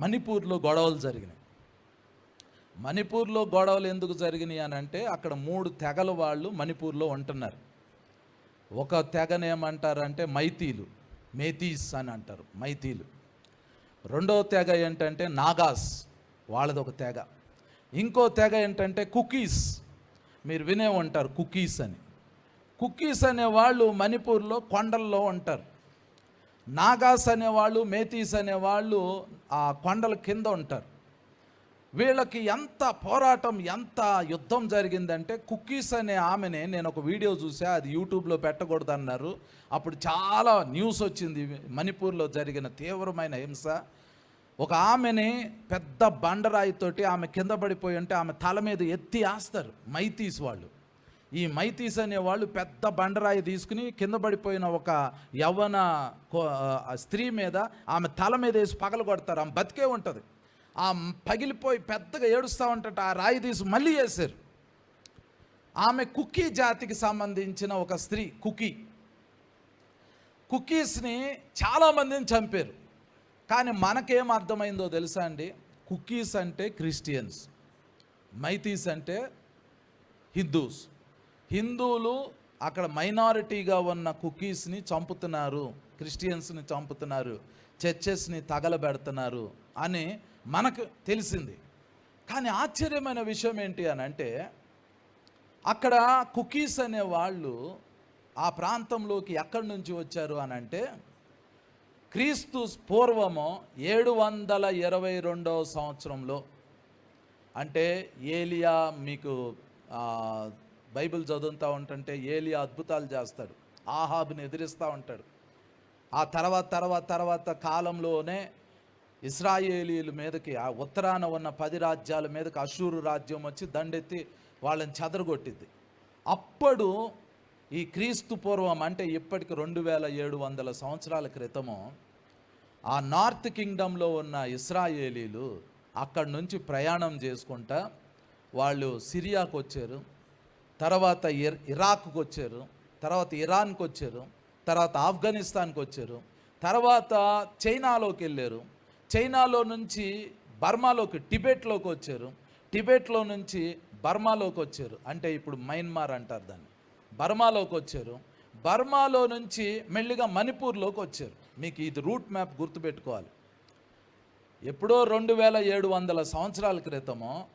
మణిపూర్లో గొడవలు జరిగినాయి. మణిపూర్లో గొడవలు ఎందుకు జరిగినాయి అని అంటే అక్కడ మూడు తెగల వాళ్ళు మణిపూర్లో ఉంటున్నారు. ఒక తెగనేమంటారంటే మైతీలు మేతీస్ అని అంటారు మైతీలు. రెండవ తెగ ఏంటంటే నాగాస్ వాళ్ళది ఒక తెగ. ఇంకో తెగ ఏంటంటే కుకీస్. మీరు వినే ఉంటారు కుకీస్ అని. కుకీస్ అనే వాళ్ళు మణిపూర్లో కొండల్లో ఉంటారు. నాగాస్ అనేవాళ్ళు మేతీస్ అనేవాళ్ళు ఆ కొండల కింద ఉంటారు. వీళ్ళకి ఎంత పోరాటం ఎంత యుద్ధం జరిగిందంటే కుకీస్ అనే ఆమెనే నేను ఒక వీడియో చూసా అది యూట్యూబ్లో పెట్టకూడదు అన్నారు అప్పుడు చాలా న్యూస్ వచ్చింది మణిపూర్లో జరిగిన తీవ్రమైన హింస. ఒక ఆమెని పెద్ద బండరాయితోటి ఆమె కింద పడిపోయి ఉంటే ఆమె తల మీద ఎత్తి ఆస్తారు మైతీస్ వాళ్ళు. ఈ మైతీస్ అనేవాళ్ళు పెద్ద బండరాయి తీసుకుని కింద పడిపోయిన ఒక యవ్వన కో- స్త్రీ మీద ఆమె తల మీద వేసి పగల కొడతారు. ఆమె బతికే ఉంటుంది. ఆ పగిలిపోయి పెద్దగా ఏడుస్తూ ఉంటట ఆ రాయి తీసి మళ్ళీ వేశారు. ఆమె కుకీ జాతికి సంబంధించిన ఒక స్త్రీ కుకీ. కుకీస్ని చాలామందిని చంపారు. కానీ మనకేం అర్థమైందో తెలుసా అండి? కుకీస్ అంటే క్రిస్టియన్స్ మైతీస్ అంటే హిందూస్. హిందువులు అక్కడ మైనారిటీగా ఉన్న కుకీస్ని చంపుతున్నారు క్రిస్టియన్స్ని చంపుతున్నారు చర్చెస్ని తగలబెడుతున్నారు అని మనకు తెలిసింది. కానీ ఆశ్చర్యమైన విషయం ఏంటి అని అంటే అక్కడ కుకీస్ అనే వాళ్ళు ఆ ప్రాంతంలోకి ఎక్కడి నుంచి వచ్చారు అని అంటే క్రీస్తు పూర్వము ఏడు వందల ఇరవై రెండవ సంవత్సరంలో అంటే ఏలియా మీకు బైబిల్ చదువుతూ ఉంటుంటే ఏలి అద్భుతాలు చేస్తాడు. ఆహాబుని ఎదిరిస్తూ ఉంటాడు. ఆ తర్వాత తర్వాత తర్వాత కాలంలోనే ఇస్రాయేలీల మీదకి ఆ ఉత్తరాన ఉన్న పది రాజ్యాల మీదకి అశూరు రాజ్యం వచ్చి దండెత్తి వాళ్ళని చెదరగొట్టింది. అప్పుడు ఈ క్రీస్తు పూర్వం అంటే ఇప్పటికి రెండు వేల ఏడు వందల సంవత్సరాల క్రితము ఆ నార్త్ కింగ్డంలో ఉన్న ఇస్రాయేలీలు అక్కడి నుంచి ప్రయాణం చేసుకుంటా వాళ్ళు సిరియాకు వచ్చారు తర్వాత ఇర్ ఇరాక్కు వచ్చారు తర్వాత ఇరాన్కి వచ్చారు తర్వాత ఆఫ్ఘనిస్తాన్కి వచ్చారు తర్వాత చైనాలోకి వెళ్ళారు చైనాలో నుంచి బర్మాలోకి టిబెట్లోకి వచ్చారు టిబెట్లో నుంచి బర్మాలోకి వచ్చారు అంటే ఇప్పుడు మయన్మార్ అంటారు దాన్ని. బర్మాలోకి వచ్చారు బర్మాలో నుంచి మెల్లిగా మణిపూర్లోకి వచ్చారు మీకు ఇది రూట్ మ్యాప్ గుర్తుపెట్టుకోవాలి. ఎప్పుడో రెండు వేల ఏడు వందల సంవత్సరాల క్రితమో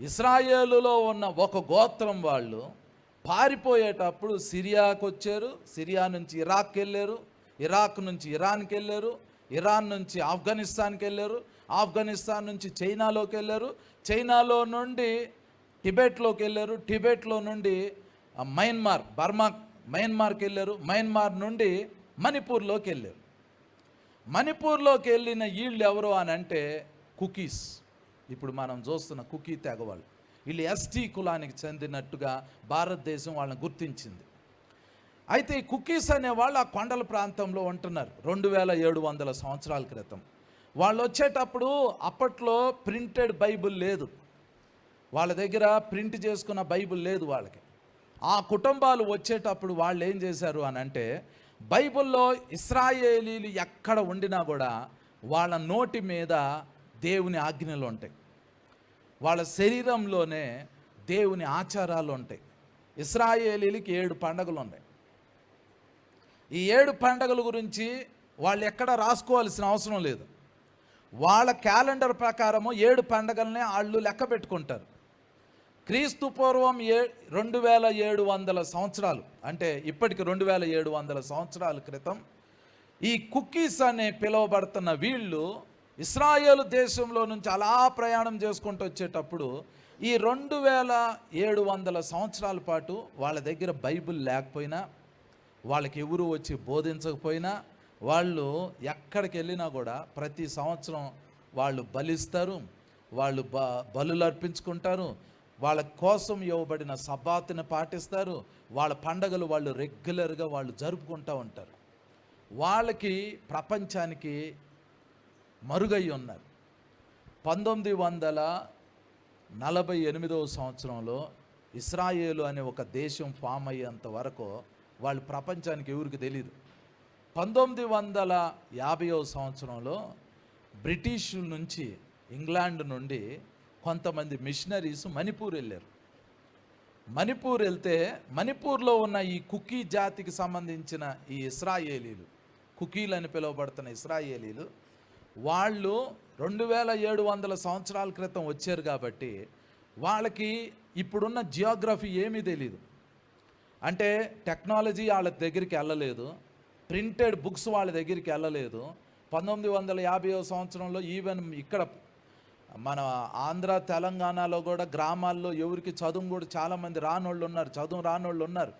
ఇస్రాయేలులో ఉన్న ఒక గోత్రం వాళ్ళు పారిపోయేటప్పుడు సిరియాకు వచ్చారు సిరియా నుంచి ఇరాక్కి వెళ్ళారు ఇరాక్ నుంచి ఇరాన్కి వెళ్ళారు ఇరాన్ నుంచి ఆఫ్ఘనిస్తాన్కి వెళ్ళారు ఆఫ్ఘనిస్తాన్ నుంచి చైనాలోకి వెళ్ళారు చైనాలో నుండి టిబెట్లోకి వెళ్ళారు టిబెట్లో నుండి మయన్మార్ బర్మా మయన్మార్కి వెళ్ళారు మయన్మార్ నుండి మణిపూర్లోకి వెళ్ళారు మణిపూర్లోకి వెళ్ళిన వీళ్ళు ఎవరు అని అంటే కుకీస్. ఇప్పుడు మనం చూస్తున్న కుకీ తెగవాళ్ళు. వీళ్ళు ఎస్టీ కులానికి చెందినట్టుగా భారతదేశం వాళ్ళని గుర్తించింది. అయితే ఈ కుకీస్ అనే వాళ్ళు ఆ కొండల ప్రాంతంలో ఉంటున్నారు. రెండు వేల ఏడు వందల సంవత్సరాల క్రితం. వాళ్ళు వచ్చేటప్పుడు అప్పట్లో ప్రింటెడ్ బైబిల్ లేదు. వాళ్ళ దగ్గర ప్రింట్ చేసుకున్న బైబిల్ లేదు వాళ్ళకి. ఆ కుటుంబాలు వచ్చేటప్పుడు వాళ్ళు ఏం చేశారు అని అంటే బైబిల్లో ఇస్రాయేలీలు ఎక్కడ ఉండినా కూడా వాళ్ళ నోటి మీద దేవుని ఆజ్ఞలు ఉంటాయి. వాళ్ళ శరీరంలోనే దేవుని ఆచారాలు ఉంటాయి. ఇస్రాయేలీలకి ఏడు పండగలు ఉన్నాయి. ఈ ఏడు పండగల గురించి వాళ్ళు ఎక్కడ రాసుకోవాల్సిన అవసరం లేదు. వాళ్ళ క్యాలెండర్ ప్రకారము ఏడు పండగలనే వాళ్ళు లెక్క పెట్టుకుంటారు. క్రీస్తు పూర్వం ఏ రెండు వేల ఏడు వందల సంవత్సరాలు అంటే ఇప్పటికి రెండు వేల ఏడు వందల సంవత్సరాల క్రితం ఈ కుక్కీస్ అనే పిలువబడుతున్న వీళ్ళు ఇస్రాయేల్ దేశంలో నుంచి అలా ప్రయాణం చేసుకుంటూ వచ్చేటప్పుడు ఈ రెండు వేల ఏడు వందల సంవత్సరాల పాటు వాళ్ళ దగ్గర బైబిల్ లేకపోయినా వాళ్ళకి ఎవరు వచ్చి బోధించకపోయినా వాళ్ళు ఎక్కడికి వెళ్ళినా కూడా ప్రతి సంవత్సరం వాళ్ళు బలిస్తారు వాళ్ళు బ బలులు అర్పించుకుంటారు వాళ్ళ కోసం ఇవ్వబడిన సబాతిని పాటిస్తారు వాళ్ళ పండగలు వాళ్ళు రెగ్యులర్గా వాళ్ళు జరుపుకుంటూ ఉంటారు. వాళ్ళకి ప్రపంచానికి మరుగై ఉన్నారు. పంతొమ్మిది వందల నలభై ఎనిమిదవ సంవత్సరంలో ఇస్రాయేలు అనే ఒక దేశం ఫామ్ అయ్యేంత వరకు వాళ్ళు ప్రపంచానికి ఎవరికి తెలియదు పంతొమ్మిది వందల యాభైవ సంవత్సరంలో బ్రిటిష్ నుంచి ఇంగ్లాండ్ నుండి కొంతమంది మిషనరీస్ మణిపూర్ వెళ్ళారు. మణిపూర్ వెళ్తే మణిపూర్లో ఉన్న ఈ కుకీ జాతికి సంబంధించిన ఈ ఇస్రాయేలీలు కుకీలు అని పిలువబడుతున్న ఇస్రాయేలీలు వాళ్ళు రెండు వేల ఏడు వందల సంవత్సరాల క్రితం వచ్చారు కాబట్టి వాళ్ళకి ఇప్పుడున్న జియోగ్రఫీ ఏమీ తెలియదు అంటే టెక్నాలజీ వాళ్ళ దగ్గరికి వెళ్ళలేదు. ప్రింటెడ్ బుక్స్ వాళ్ళ దగ్గరికి వెళ్ళలేదు. పంతొమ్మిది వందల యాభై సంవత్సరంలో ఈవెన్ ఇక్కడ మన ఆంధ్ర తెలంగాణలో కూడా గ్రామాల్లో ఎవరికి చదువు కూడా చాలామంది రానోళ్ళు ఉన్నారు చదువు రానోళ్ళు ఉన్నారు.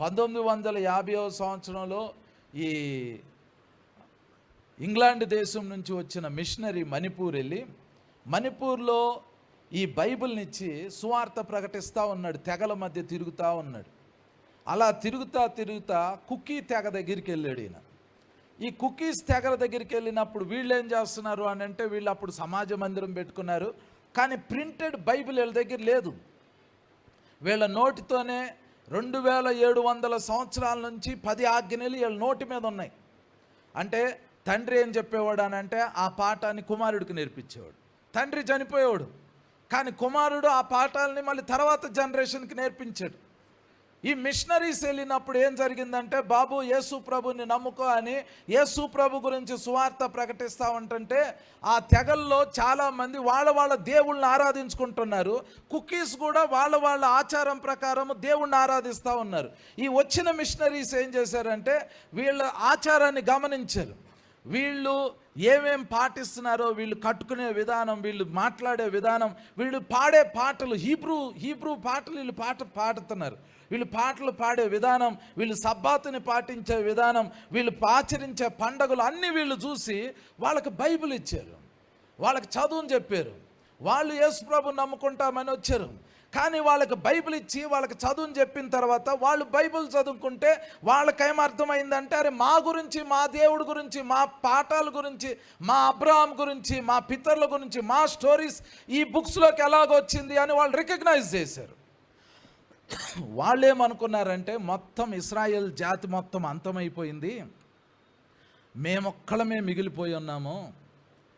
పంతొమ్మిది వందల యాభై సంవత్సరంలో ఈ ఇంగ్లాండ్ దేశం నుంచి వచ్చిన మిషనరీ మణిపూర్ వెళ్ళి మణిపూర్లో ఈ బైబిల్నిచ్చి సువార్త ప్రకటిస్తూ ఉన్నాడు తెగల మధ్య తిరుగుతూ ఉన్నాడు. అలా తిరుగుతా తిరుగుతా కుకీ తెగ దగ్గరికి వెళ్ళాడు ఈయన. ఈ కుకీస్ తెగల దగ్గరికి వెళ్ళినప్పుడు వీళ్ళు ఏం చేస్తున్నారు అని అంటే వీళ్ళు అప్పుడు సమాజ మందిరం పెట్టుకున్నారు కానీ ప్రింటెడ్ బైబిల్ వీళ్ళ దగ్గర లేదు. వీళ్ళ నోటితోనే రెండు వేల ఏడు వందల సంవత్సరాల నుంచి పది ఆజ్ఞలు వీళ్ళ నోటి మీద ఉన్నాయి. అంటే తండ్రి ఏం చెప్పేవాడు అని అంటే ఆ పాఠాన్ని కుమారుడికి నేర్పించేవాడు. తండ్రి చనిపోయేవాడు. కానీ కుమారుడు ఆ పాఠాలని మళ్ళీ తర్వాత జనరేషన్కి నేర్పించాడు. ఈ మిషనరీస్ వెళ్ళినప్పుడు ఏం జరిగిందంటే బాబు యేసు ప్రభుని నమ్ముకో అని యేసు ప్రభు గురించి సువార్త ప్రకటిస్తామంటే ఆ తెగల్లో చాలామంది వాళ్ళ వాళ్ళ దేవుళ్ళని ఆరాధించుకుంటున్నారు. కుకీస్ కూడా వాళ్ళ వాళ్ళ ఆచారం ప్రకారం దేవుణ్ణి ఆరాధిస్తూ ఉన్నారు. ఈ వచ్చిన మిషనరీస్ ఏం చేశారంటే వీళ్ళ ఆచారాన్ని గమనించారు. వీళ్ళు ఏమేం పాటిస్తున్నారో వీళ్ళు కట్టుకునే విధానం వీళ్ళు మాట్లాడే విధానం వీళ్ళు పాడే పాటలు హీబ్రూ హీబ్రూ పాటలు వీళ్ళు పాట పాడుతున్నారు. వీళ్ళు పాటలు పాడే విధానం వీళ్ళు సబ్బాతుని పాటించే విధానం వీళ్ళు ఆచరించే పండగలు అన్నీ వీళ్ళు చూసి వాళ్ళకి బైబిల్ ఇచ్చారు. వాళ్ళకి చదువుని చెప్పారు. వాళ్ళు యేసుప్రభు నమ్ముకుంటామని వచ్చారు. కానీ వాళ్ళకి బైబిల్ ఇచ్చి వాళ్ళకి చదువుని చెప్పిన తర్వాత వాళ్ళు బైబిల్ చదువుకుంటే వాళ్ళకి ఏమర్థమైందంటే అరే మా గురించి మా దేవుడి గురించి మా పాఠాల గురించి మా అబ్రహాం గురించి మా పితరుల గురించి మా స్టోరీస్ ఈ బుక్స్లోకి ఎలాగొచ్చింది అని వాళ్ళు రికగ్నైజ్ చేశారు. వాళ్ళేమనుకున్నారంటే మొత్తం ఇస్రాయెల్ జాతి మొత్తం అంతమైపోయింది. మేమొక్కడమే మిగిలిపోయి ఉన్నాము.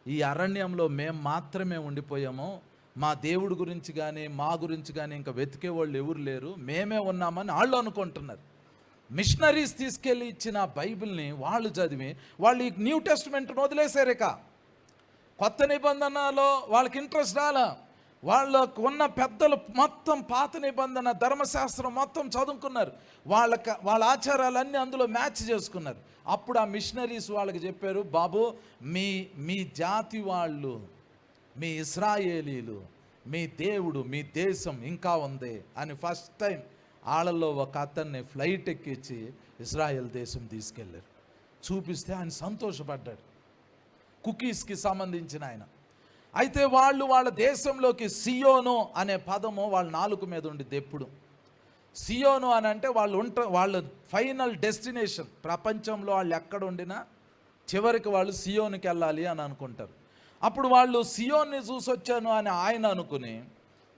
ఈ అరణ్యంలో మేము మాత్రమే ఉండిపోయాము. మా దేవుడి గురించి కానీ మా గురించి కానీ ఇంకా వెతికే వాళ్ళు ఎవరు లేరు. మేమే ఉన్నామని వాళ్ళు అనుకుంటున్నారు. మిషనరీస్ తీసుకెళ్ళి ఇచ్చిన బైబిల్ని వాళ్ళు చదివి వాళ్ళు ఈ న్యూ టెస్ట్మెంట్ను వదిలేశారు ఇక. కొత్త నిబంధనలో వాళ్ళకి ఇంట్రెస్ట్ రాలా. వాళ్ళకు ఉన్న పెద్దలు మొత్తం పాత నిబంధన ధర్మశాస్త్రం మొత్తం చదువుకున్నారు. వాళ్ళకి వాళ్ళ ఆచారాలన్నీ అందులో మ్యాచ్ చేసుకున్నారు. అప్పుడు ఆ మిషనరీస్ వాళ్ళకి చెప్పారు బాబు మీ మీ జాతి వాళ్ళు మీ ఇస్రాయేలీలు మీ దేవుడు మీ దేశం ఇంకా ఉంది అని ఫస్ట్ టైం వాళ్ళల్లో ఒక అతన్ని ఫ్లైట్ ఎక్కించి ఇజ్రాయెల్ దేశం తీసుకెళ్ళారు. చూపిస్తే ఆయన సంతోషపడ్డాడు. కుకీస్కి సంబంధించిన ఆయన. అయితే వాళ్ళు వాళ్ళ దేశంలోకి సియోను అనే పదము వాళ్ళ నాలుగు మీద ఉండిద్ది ఎప్పుడు. సియోను అని అంటే వాళ్ళు ఉంట వాళ్ళ ఫైనల్ డెస్టినేషన్ ప్రపంచంలో వాళ్ళు ఎక్కడ ఉండినా చివరికి వాళ్ళు సియోనికి వెళ్ళాలి అని అనుకుంటారు. అప్పుడు వాళ్ళు సియోన్ని చూసొచ్చాను అని ఆయన అనుకుని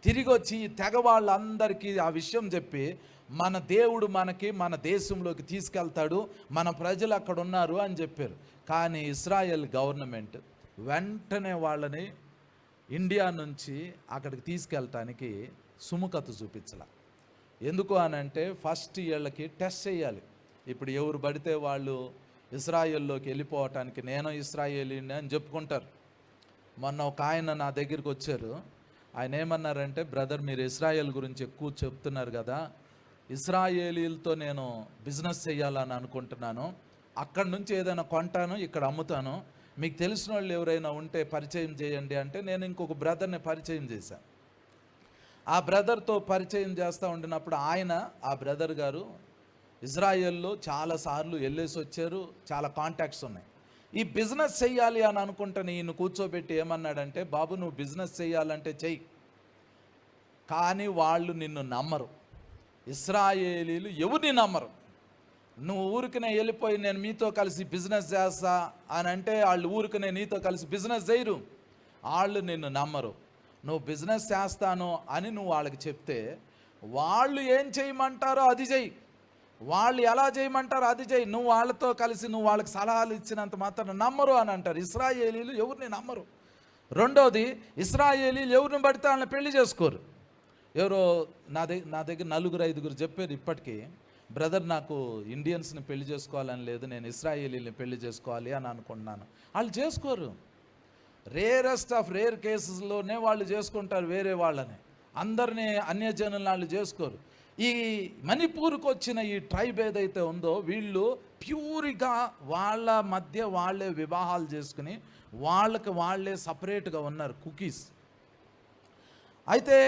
తిరిగి వచ్చి ఈ తెగ వాళ్ళందరికీ ఆ విషయం చెప్పి మన దేవుడు మనకి మన దేశంలోకి తీసుకెళ్తాడు మన ప్రజలు అక్కడ ఉన్నారు అని చెప్పారు. కానీ ఇస్రాయెల్ గవర్నమెంట్ వెంటనే వాళ్ళని ఇండియా నుంచి అక్కడికి తీసుకెళ్ళటానికి సుముఖత చూపించాల. ఎందుకు అని అంటే ఫస్ట్ వీళ్ళకి టెస్ట్ చేయాలి. ఇప్పుడు ఎవరు పడితే వాళ్ళు ఇస్రాయెల్లోకి వెళ్ళిపోవటానికి నేను ఇస్రాయేలీని అని చెప్పుకుంటారు. మొన్న ఒక ఆయన నా దగ్గరికి వచ్చారు. ఆయన ఏమన్నారంటే బ్రదర్ మీరు ఇస్రాయేల్ గురించి ఎక్కువ చెప్తున్నారు కదా. ఇస్రాయేలీలతో నేను బిజినెస్ చేయాలని అనుకుంటున్నాను. అక్కడ నుంచి ఏదైనా కొంటాను ఇక్కడ అమ్ముతాను. మీకు తెలిసిన వాళ్ళు ఎవరైనా ఉంటే పరిచయం చేయండి అంటే నేను ఇంకొక బ్రదర్ని పరిచయం చేశాను ఆ బ్రదర్తో పరిచయం చేస్తూ ఉండినప్పుడు ఆయన ఆ బ్రదర్ గారు ఇజ్రాయెల్లో చాలాసార్లు వెళ్ళేసి వచ్చారు. చాలా కాంటాక్ట్స్ ఉన్నాయి. ఈ బిజినెస్ చెయ్యాలి అని అనుకుంటే నేను కూర్చోబెట్టి ఏమన్నాడంటే బాబు నువ్వు బిజినెస్ చేయాలంటే చెయ్యి. కానీ వాళ్ళు నిన్ను నమ్మరు. ఇస్రాయేలీలు ఎవరిని నమ్మరు? నువ్వు ఊరికనే వెళ్ళిపోయి నేను మీతో కలిసి బిజినెస్ చేస్తా అని అంటే వాళ్ళు ఊరికనే నీతో కలిసి బిజినెస్ చేయరు. వాళ్ళు నిన్ను నమ్మరు. నువ్వు బిజినెస్ చేస్తాను అని నువ్వు వాళ్ళకి చెప్తే వాళ్ళు ఏం చేయమంటారో అది చెయ్యి. వాళ్ళు ఎలా చేయమంటారు అది చేయి. నువ్వు వాళ్ళతో కలిసి నువ్వు వాళ్ళకి సలహాలు ఇచ్చినంత మాత్రం నమ్మరు అని అంటారు. ఇస్రాయేలీలు ఎవరిని నమ్మరు? రెండోది ఇస్రాయేలీలు ఎవరిని పడితే వాళ్ళని పెళ్ళి చేసుకోరు. ఎవరో నా దగ్గర నా దగ్గర నలుగురు ఐదుగురు చెప్పారు ఇప్పటికీ బ్రదర్ నాకు ఇండియన్స్ని పెళ్ళి చేసుకోవాలని లేదు నేను ఇస్రాయేలీని పెళ్ళి చేసుకోవాలి అని అనుకుంటున్నాను. వాళ్ళు చేసుకోరు. రేరెస్ట్ ఆఫ్ రేర్ కేసెస్లోనే వాళ్ళు చేసుకుంటారు వేరే వాళ్ళని. అందరినీ అన్యజనులను వాళ్ళు చేసుకోరు. ఈ మణిపూర్కి వచ్చిన ఈ ట్రైబ్ ఏదైతే ఉందో వీళ్ళు ప్యూర్గా వాళ్ళ మధ్య వాళ్ళే వివాహాలు చేసుకుని వాళ్ళకి వాళ్ళే సపరేట్గా ఉన్నారు కుకీస్. అయితే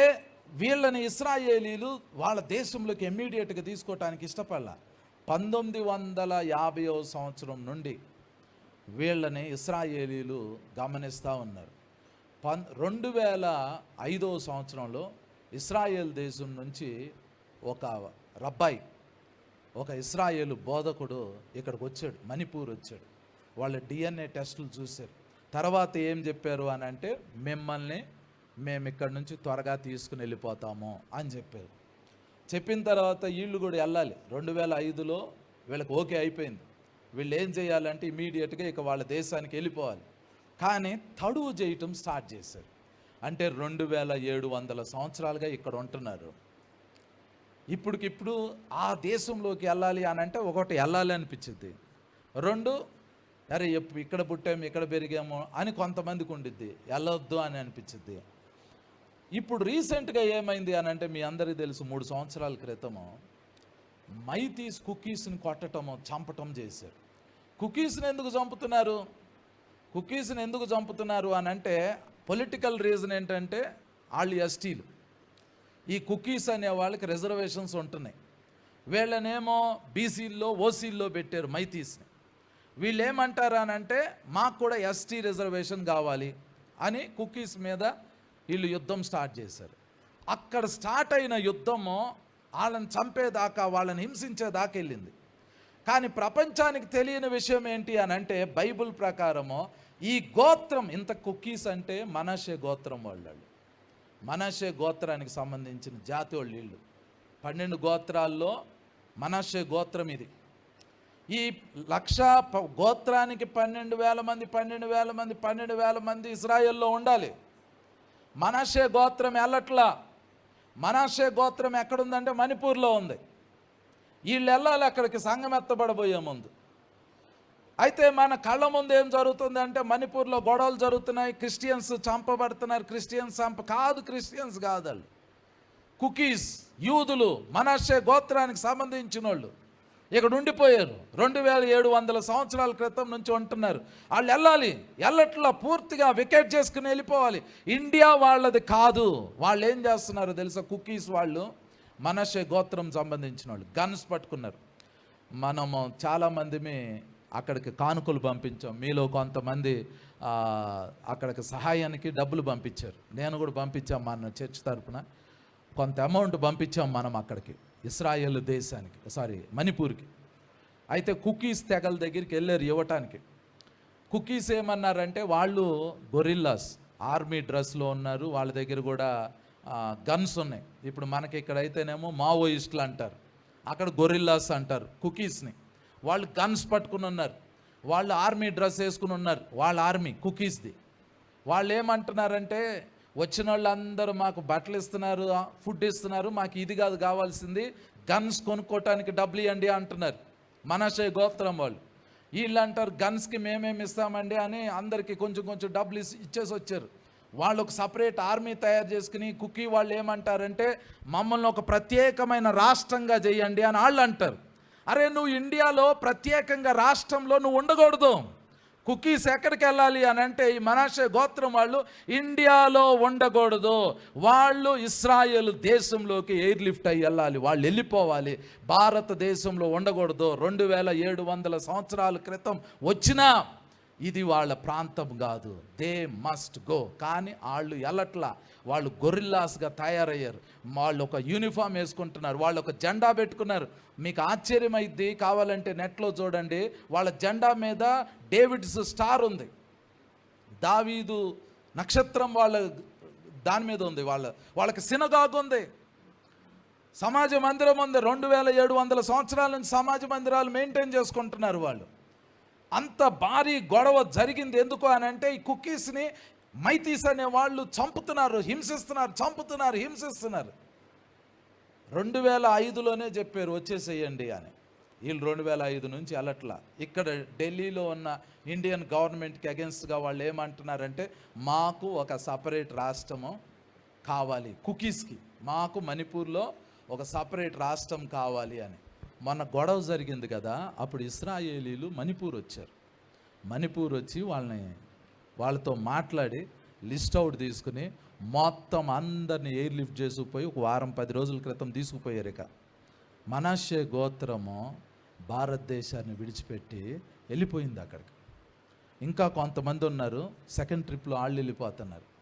వీళ్ళని ఇస్రాయేలీలు వాళ్ళ దేశంలోకి ఇమ్మీడియట్గా తీసుకోవటానికి ఇష్టపడాల. పంతొమ్మిది వందల యాభైవ సంవత్సరం నుండి వీళ్ళని ఇస్రాయేలీలు గమనిస్తూ ఉన్నారు. పన్ రెండు వేల ఐదవ సంవత్సరంలో ఇస్రాయేల్ దేశం నుంచి ఒక రబ్బాయి ఒక ఇస్రాయేల్ బోధకుడు ఇక్కడికి వచ్చాడు మణిపూర్ వచ్చాడు. వాళ్ళ డిఎన్ఏ టెస్టులు చూశారు. తర్వాత ఏం చెప్పారు అని అంటే మిమ్మల్ని మేము ఇక్కడ నుంచి త్వరగా తీసుకుని వెళ్ళిపోతాము అని చెప్పారు. చెప్పిన తర్వాత వీళ్ళు కూడా వెళ్ళాలి. రెండు వేల ఐదులో వీళ్ళకి ఓకే అయిపోయింది. వీళ్ళు ఏం చేయాలంటే ఇమీడియట్గా ఇక వాళ్ళ దేశానికి వెళ్ళిపోవాలి. కానీ తడువు చేయటం స్టార్ట్ చేశారు. అంటే రెండు వేల ఏడు వందల సంవత్సరాలుగా ఇక్కడ ఉంటున్నారు. ఇప్పటికిప్పుడు ఆ దేశంలోకి వెళ్ళాలి అని అంటే ఒకటి వెళ్ళాలి అనిపించింది రెండు అరే ఇక్కడ పుట్టాము ఇక్కడ పెరిగాము అని కొంతమందికి ఉండిద్ది. వెళ్ళొద్దు అని అనిపించింది ఇప్పుడు రీసెంట్గా ఏమైంది అని అంటే మీ అందరికీ తెలుసు మూడు సంవత్సరాల క్రితము మైతీస్ కుకీస్ని కొట్టటము చంపటం చేశారు. కుకీస్ని ఎందుకు చంపుతున్నారు? కుకీస్ని ఎందుకు చంపుతున్నారు అని అంటే పొలిటికల్ రీజన్ ఏంటంటే వాళ్ళు ఎస్టీలు. ఈ కుకీస్ అనే వాళ్ళకి రిజర్వేషన్స్ ఉంటున్నాయి. వీళ్ళనేమో బీసీల్లో ఓసీల్లో పెట్టారు మైతీస్ని. వీళ్ళు ఏమంటారు అని అంటే మాకు కూడా ఎస్టీ రిజర్వేషన్ కావాలి అని కుకీస్ మీద వీళ్ళు యుద్ధం స్టార్ట్ చేశారు. అక్కడ స్టార్ట్ అయిన యుద్ధము వాళ్ళని చంపేదాకా వాళ్ళని హింసించేదాకా వెళ్ళింది. కానీ ప్రపంచానికి తెలియని విషయం ఏంటి అని అంటే బైబిల్ ప్రకారము ఈ గోత్రం ఇంత కుకీస్ అంటే మనషే గోత్రం వాళ్ళు మనషే గోత్రానికి సంబంధించిన జాతి వాళ్ళు వీళ్ళు. పన్నెండు గోత్రాల్లో మనషే గోత్రం ఇది. ఈ లక్ష గోత్రానికి పన్నెండు వేల మంది పన్నెండు వేల మంది పన్నెండు వేల మంది ఇజ్రాయెల్లో ఉండాలి. మనషే గోత్రం వెళ్ళట్లా మనషే గోత్రం ఎక్కడుందంటే మణిపూర్లో ఉంది. వీళ్ళు వెళ్ళాలి అక్కడికి సంఘం ఎత్తబడబోయే ముందు. అయితే మన కళ్ళ ముందు ఏం జరుగుతుంది అంటే మణిపూర్లో గొడవలు జరుగుతున్నాయి. క్రిస్టియన్స్ చంపబడుతున్నారు. క్రిస్టియన్స్ చంప కాదు క్రిస్టియన్స్ కాదు వాళ్ళు కుకీస్ యూదులు మనషే గోత్రానికి సంబంధించిన వాళ్ళు ఇక్కడ ఉండిపోయారు. రెండు వేల ఏడు వందల సంవత్సరాల క్రితం నుంచి ఉంటున్నారు. వాళ్ళు వెళ్ళాలి. వెళ్ళట్లా పూర్తిగా వికెట్ చేసుకుని వెళ్ళిపోవాలి. ఇండియా వాళ్ళది కాదు. వాళ్ళు ఏం చేస్తున్నారు తెలుసా? కుకీస్ వాళ్ళు మనషే గోత్రం సంబంధించిన వాళ్ళు గన్స్ పట్టుకున్నారు. మనము చాలామందిమి అక్కడికి కానుకలు పంపించాం. మీలో కొంతమంది అక్కడికి సహాయానికి డబ్బులు పంపించారు. నేను కూడా పంపించాం మన చర్చ్ తరపున. కొంత అమౌంట్ పంపించాం మనం అక్కడికి ఇస్రాయేల్ దేశానికి సారీ మణిపూర్కి. అయితే కుకీస్ తెగల దగ్గరికి వెళ్ళారు ఇవ్వటానికి. కుకీస్ ఏమన్నారంటే వాళ్ళు గొరిల్లాస్ ఆర్మీ డ్రెస్లో ఉన్నారు వాళ్ళ దగ్గర కూడా గన్స్ ఉన్నాయి. ఇప్పుడు మనకి ఇక్కడ అయితేనేమో మావోయిస్టులు అంటారు. అక్కడ గొరిల్లాస్ అంటారు కుకీస్ని. వాళ్ళు గన్స్ పట్టుకుని ఉన్నారు. వాళ్ళు ఆర్మీ డ్రెస్ వేసుకుని ఉన్నారు. వాళ్ళ ఆర్మీ కుకీస్ది వాళ్ళు ఏమంటున్నారంటే వచ్చిన వాళ్ళందరూ మాకు బట్టలు ఇస్తున్నారు ఫుడ్ ఇస్తున్నారు మాకు ఇది కాదు కావాల్సింది గన్స్ కొనుక్కోవటానికి డబ్బులు ఇవ్వండి అంటున్నారు. మనషే గోత్రం వాళ్ళు. వీళ్ళు అంటారు గన్స్కి మేమేమి ఇస్తామండి? అని అందరికీ కొంచెం కొంచెం డబ్బులు ఇచ్చేసి వచ్చారు. వాళ్ళు ఒక సపరేట్ ఆర్మీ తయారు చేసుకుని కుకీ వాళ్ళు ఏమంటారంటే మమ్మల్ని ఒక ప్రత్యేకమైన రాష్ట్రంగా చేయండి అని వాళ్ళు అంటారు. అరే నువ్వు ఇండియాలో ప్రత్యేకంగా రాష్ట్రంలో నువ్వు ఉండకూడదు. కుకీస్ ఎక్కడికి వెళ్ళాలి అని అంటే ఈ మనాషే గోత్రం వాళ్ళు ఇండియాలో ఉండకూడదు. వాళ్ళు ఇస్రాయేల్ దేశంలోకి ఎయిర్ లిఫ్ట్ అయ్యి వెళ్ళాలి. వాళ్ళు వెళ్ళిపోవాలి. భారతదేశంలో ఉండకూడదు. రెండు వేల ఏడు వందల సంవత్సరాల క్రితం వచ్చినా ఇది వాళ్ళ ప్రాంతం కాదు. దే మస్ట్ గో కానీ వాళ్ళు ఎలట్లా వాళ్ళు గొరిల్లాస్గా తయారయ్యారు. వాళ్ళు ఒక యూనిఫామ్ వేసుకుంటున్నారు. వాళ్ళు ఒక జెండా పెట్టుకున్నారు. మీకు ఆశ్చర్యమైద్ది కావాలంటే నెట్లో చూడండి. వాళ్ళ జెండా మీద డేవిడ్స్ స్టార్ ఉంది. దావీదు నక్షత్రం వాళ్ళ దాని మీద ఉంది వాళ్ళ వాళ్ళకి సినగాగు ఉంది. సమాజ మందిరం ఉంది. రెండు వేల ఏడు వందల సంవత్సరాల నుంచి సమాజ మందిరాలు మెయింటైన్ చేసుకుంటున్నారు వాళ్ళు. అంత భారీ గొడవ జరిగింది ఎందుకు అని అంటే ఈ కుక్కీస్ని మైతీస్ అనే వాళ్ళు చంపుతున్నారు హింసిస్తున్నారు చంపుతున్నారు హింసిస్తున్నారు. రెండు వేల ఐదులోనే చెప్పారు వచ్చేసేయండి అని. వీళ్ళు రెండు వేల ఐదు నుంచి అలట్లా. ఇక్కడ ఢిల్లీలో ఉన్న ఇండియన్ గవర్నమెంట్కి అగెన్స్ట్గా వాళ్ళు ఏమంటున్నారంటే మాకు ఒక సపరేట్ రాష్ట్రము కావాలి కుకీస్కి. మాకు మణిపూర్లో ఒక సపరేట్ రాష్ట్రం కావాలి అని. మొన్న గొడవ జరిగింది కదా అప్పుడు ఇస్రాయేలీలు మణిపూర్ వచ్చారు. మణిపూర్ వచ్చి వాళ్ళని వాళ్ళతో మాట్లాడి లిస్ట్ అవుట్ తీసుకుని మొత్తం అందరిని ఎయిర్ లిఫ్ట్ చేసుకుపోయి ఒక వారం పది రోజుల క్రితం తీసుకుపోయారు ఇక. మనాషే గోత్రము భారతదేశాన్ని విడిచిపెట్టి వెళ్ళిపోయింది అక్కడికి. ఇంకా కొంతమంది ఉన్నారు సెకండ్ ట్రిప్లో వాళ్ళు వెళ్ళిపోతున్నారు.